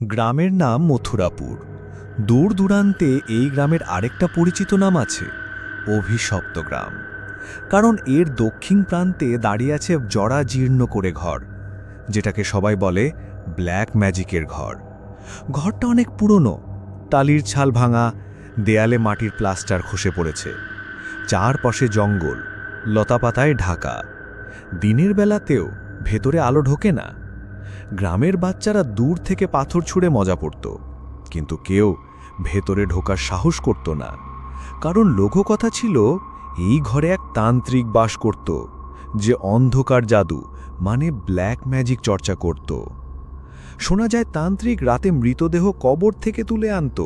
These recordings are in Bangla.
গ্রামের নাম মথুরাপুর। দূর দূরান্তে এই গ্রামের আরেকটা পরিচিত নাম আছে, অভিশপ্ত গ্রাম। কারণ এর দক্ষিণ প্রান্তে দাঁড়িয়ে আছে জরা জীর্ণ করে ঘর, যেটাকে সবাই বলে ব্ল্যাক ম্যাজিকের ঘর। ঘরটা অনেক পুরনো, টালির ছাল ভাঙা, দেয়ালে মাটির প্লাস্টার খসে পড়েছে। চারপাশে জঙ্গল, লতাপাতায় ঢাকা। দিনের বেলাতেও ভেতরে আলো ঢোকে না। গ্রামের বাচ্চারা দূর থেকে পাথর ছুঁড়ে মজা পড়ত। কিন্তু কেউ ভেতরে ঢোকার সাহস করত না। কারণ লোককথা ছিল, এই ঘরে এক তান্ত্রিক বাস করত, যে অন্ধকার জাদু মানে ব্ল্যাক ম্যাজিক চর্চা করত। শোনা যায় তান্ত্রিক রাতে মৃতদেহ কবর থেকে তুলে আনত,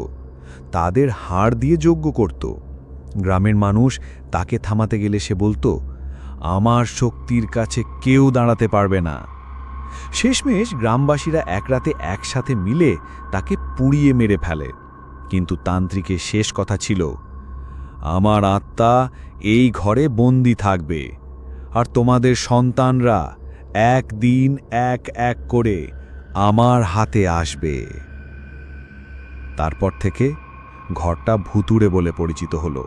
তাদের হাড় দিয়ে যজ্ঞ করত। গ্রামের মানুষ তাকে থামাতে গেলে সে বলতো, আমার শক্তির কাছে কেউ দাঁড়াতে পারবে না। শেষমেশ গ্রামবাসীরা এক রাতে একসাথে মিলে তাকে পুড়িয়ে মেরে ফেলে। কিন্তু তান্ত্রিকের শেষ কথা ছিল, আমার আত্মা এই ঘরে বন্দি থাকবে, আর তোমাদের সন্তানরা একদিন এক এক করে আমার হাতে আসবে। তারপর থেকে ঘরটা ভুতুড়ে বলে পরিচিত হল।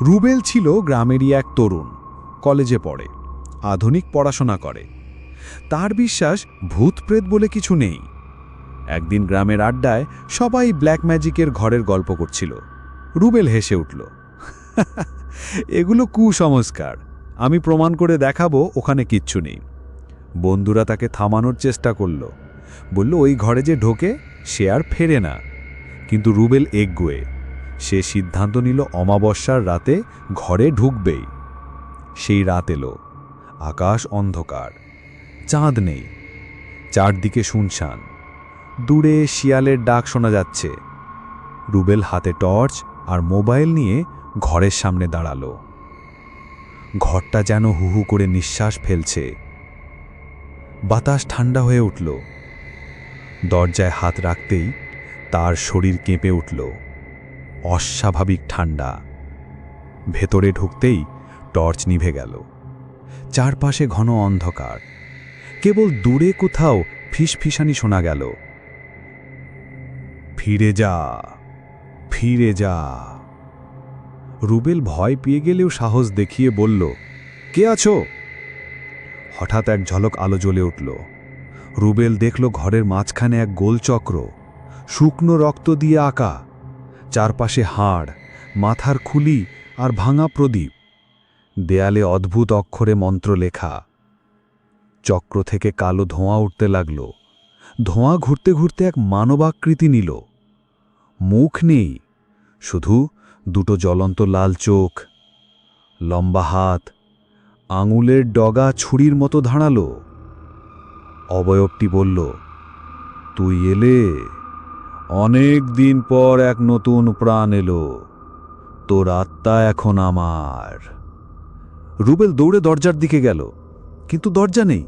রুবেল ছিল গ্রামেরই এক তরুণ, কলেজে পড়ে, আধুনিক পড়াশোনা করে। তার বিশ্বাস ভূতপ্রেত বলে কিছু নেই। একদিন গ্রামের আড্ডায় সবাই ব্ল্যাক ম্যাজিকের ঘরের গল্প করছিল। রুবেল হেসে উঠল এগুলো কুসংস্কার। আমি প্রমাণ করে দেখাবো, ওখানে কিচ্ছু নেই। বন্ধুরা তাকে থামানোর চেষ্টা করল। বলল, ওই ঘরে যে ঢোকে, সে আর ফেরে না। কিন্তু রুবেল এগোয়ে। সে সিদ্ধান্ত নিল, অমাবস্যার রাতে ঘরে ঢুকবেই। সেই রাত এলো। আকাশ অন্ধকার। চাঁদ নেই। চারদিকে শুনশান। দূরে শিয়ালের ডাক শোনা যাচ্ছে। রুবেল হাতে টর্চ আর মোবাইল নিয়ে ঘরের সামনে দাঁড়াল। ঘরটা যেন হুহু করে নিঃশ্বাস ফেলছে। বাতাস ঠান্ডা হয়ে উঠল। দরজায় হাত রাখতেই তার শরীর কেঁপে উঠল। অস্বাভাবিক ঠান্ডা। ভেতরে ঢুকতেই টর্চ নিভে গেল। চারপাশে ঘন অন্ধকার। কেবল দূরে কোথাও ফিসফিসানি শোনা গেল। ফিরে যা ফিরে যা। রুবেল ভয় পেয়ে গেলেও সাহস দেখিয়ে বলল, কে আছো? হঠাৎ এক ঝলক আলো জ্বলে উঠল। রুবেল দেখল ঘরের মাঝখানে এক গোলচক্র, শুকনো রক্ত দিয়ে আঁকা। চারপাশে হাড়, মাথার খুলি আর ভাঙা প্রদীপ। দেয়ালে অদ্ভুত অক্ষরে মন্ত্র লেখা চক্র থেকে কালো ধোঁয়া উঠতে লাগল। ধোঁয়া ঘুরতে ঘুরতে এক মানবাকৃতি নিল। মুখ নেই, শুধু দুটো জ্বলন্ত লাল চোখ, লম্বা হাত, আঙুলের ডগা ছুরির মতো ধাঁড়ালো অবয়বটি বলল, তুই এলে, অনেক দিন পর এক নতুন প্রাণ এলো। তোর আত্মা এখন আমার। রুবেল দৌড়ে দরজার দিকে গেল, কিন্তু দরজা নেই।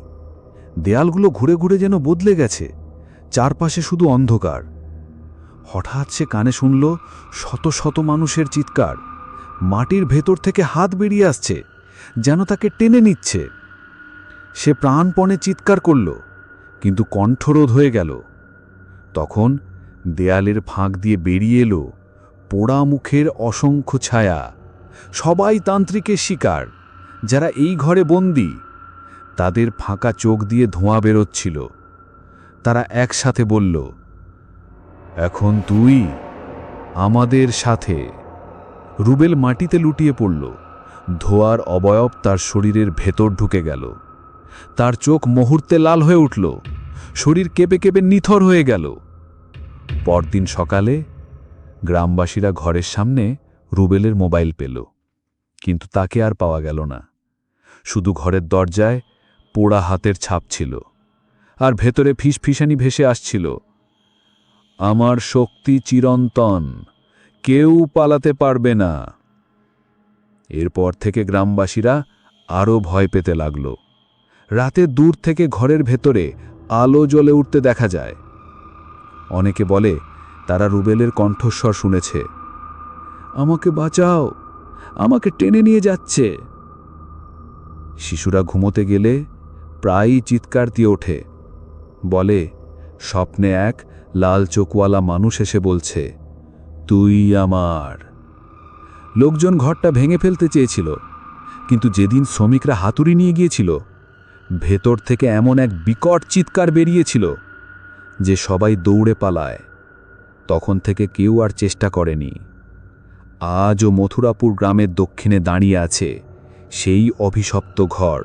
দেয়ালগুলো ঘুরে ঘুরে যেন বদলে গেছে, চারপাশে শুধু অন্ধকার। হঠাৎ সে কানে শুনল শত শত মানুষের চিৎকার। মাটির ভেতর থেকে হাত বেরিয়ে আসছে, যেন তাকে টেনে নিচ্ছে। সে প্রাণপণে চিৎকার করল, কিন্তু কণ্ঠরোধ হয়ে গেল। তখন দেয়ালের ফাঁক দিয়ে বেরিয়ে এলো পোড়া মুখের অসংখ্য ছায়া। সবাই তান্ত্রিকের শিকার, যারা এই ঘরে বন্দী। তাদের ফাঁকা চোখ দিয়ে ধোঁয়া বেরোচ্ছিল। তারা একসাথে বলল, এখন তুই আমাদের সাথে। রুবেল মাটিতে লুটিয়ে পড়ল। ধোয়ার অবয়ব তার শরীরের ভেতর ঢুকে গেল। তার চোখ মুহূর্তে লাল হয়ে উঠল। শরীর কেঁপে কেঁপে নিথর হয়ে গেল। পরদিন সকালে গ্রামবাসীরা ঘরের সামনে রুবেলের মোবাইল পেল। কিন্তু তাকে আর পাওয়া গেল না। শুধু ঘরের দরজায় পোড়া হাতের ছাপ ছিল, আর ভেতরে ফিসফিসানি ভেসে আসছিল, আমার শক্তি চিরন্তন, কেউ পালাতে পারবে না। এরপর থেকে গ্রামবাসীরা আরও ভয় পেতে লাগল। রাতে দূর থেকে ঘরের ভেতরে আলো জ্বলে উঠতে দেখা যায়। অনেকে বলে, তারা রুবেলের কণ্ঠস্বর শুনেছে। আমাকে বাঁচাও, আমাকে টেনে নিয়ে যাচ্ছে। শিশুরা ঘুমোতে গেলে প্রায়ই চিৎকার দিয়ে ওঠে। বলে, স্বপ্নে এক লাল চোখওয়ালা মানুষ এসে বলছে, তুই আমার। লোকজন ঘরটা ভেঙে ফেলতে চেয়েছিল, কিন্তু যেদিন শ্রমিকরা হাতুড়ি নিয়ে গিয়েছিল, ভেতর থেকে এমন এক বিকট চিৎকার বেরিয়েছিল যে সবাই দৌড়ে পালায়। তখন থেকে কেউ আর চেষ্টা করেনি। আজও মথুরাপুর গ্রামের দক্ষিণে দাঁড়িয়ে আছে সেই অভিশপ্ত ঘর।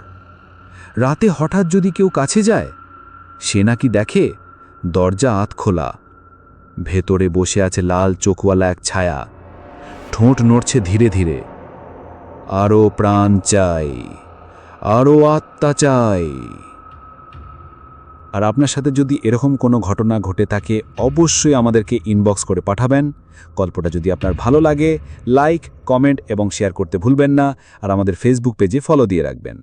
রাতে হঠাৎ যদি কেউ কাছে যায়, সে নাকি দেখে দরজা আত খোলা। ভেতরে বসে আছে লাল চোখওয়ালা এক ছায়া। ঠোঁট নড়ছে ধীরে ধীরে। আরও প্রাণ চাই আরও আত্মা চাই। আর আপনার সাথে যদি এরকম কোনো ঘটনা ঘটে থাকে, অবশ্যই আমাদেরকে ইনবক্স করে পাঠাবেন। গল্পটা যদি আপনার ভালো লাগে লাইক কমেন্ট এবং শেয়ার করতে ভুলবেন না। আর আমাদের ফেসবুক পেজে ফলো দিয়ে রাখবেন।